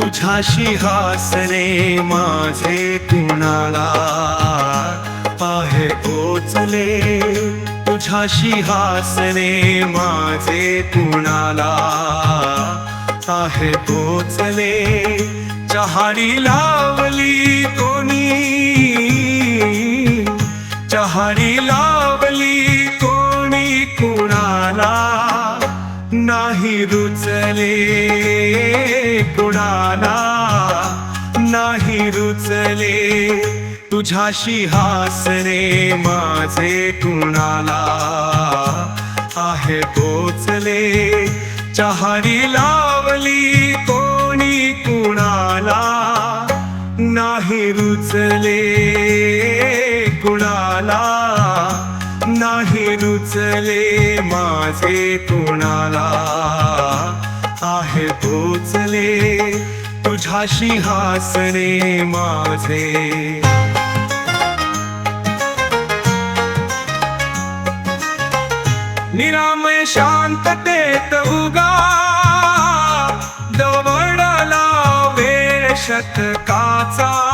तुझ्याशी हासणे माझे कुणाला पाहे ओचले तुझ्याशी हासणे माझे कुणाला आहे पोचले? चहाडी लावली कोणी? चहाडी रुचले कुणाला? नाही रुचले तुझ्याशी हासणे माझे कुणाला? आहे पोचले. चहारी लावली कोणी कुणाला? नाही रुचले कुणाला? नाही रुचले माझे कुणाला? आहे पोचले तुझ्याशी हासणे माझे. निरामय शांततेत उगा. दवडला वेळ शतकाचा.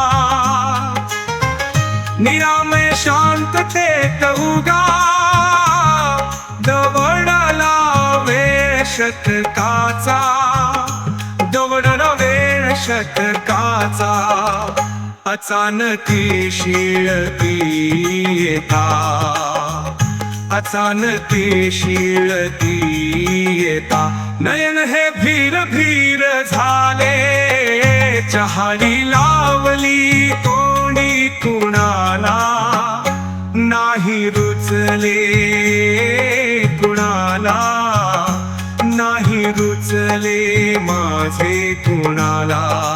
निरामय शांततेत उगा. दवडला वेळ शतकाचा. षटकाचा अचानकी शिळती येता अचानकी शिळती येता नयन हे भीर भीर झाले चहाडी लावली कोणी कुणाला? नाही रुचले कुणाला? नाही रुचले माझे कुणाला?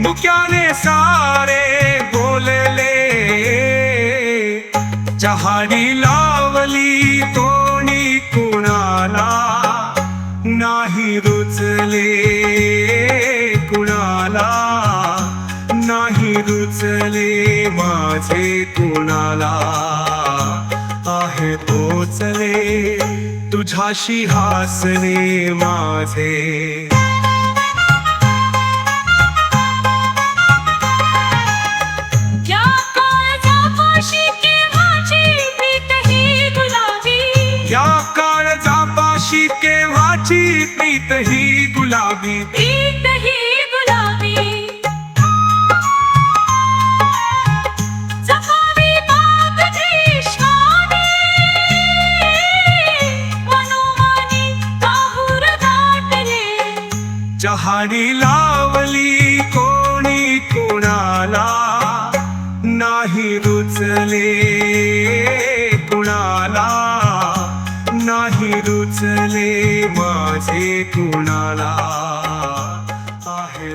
मुक्याने सारे बोलले. चहाडी लावली कोणी कुणाला? नाही रुचले कुणाला? नाही रुचले माझे कुणाला? आहे पोचले तुझ्याशी हासणे माझे. ही गुलाबी प्रीत ही गुलाबी चहाडी लावली कोणी कुणाला नाही रुचले। वाचले माझे कुणाला? आहे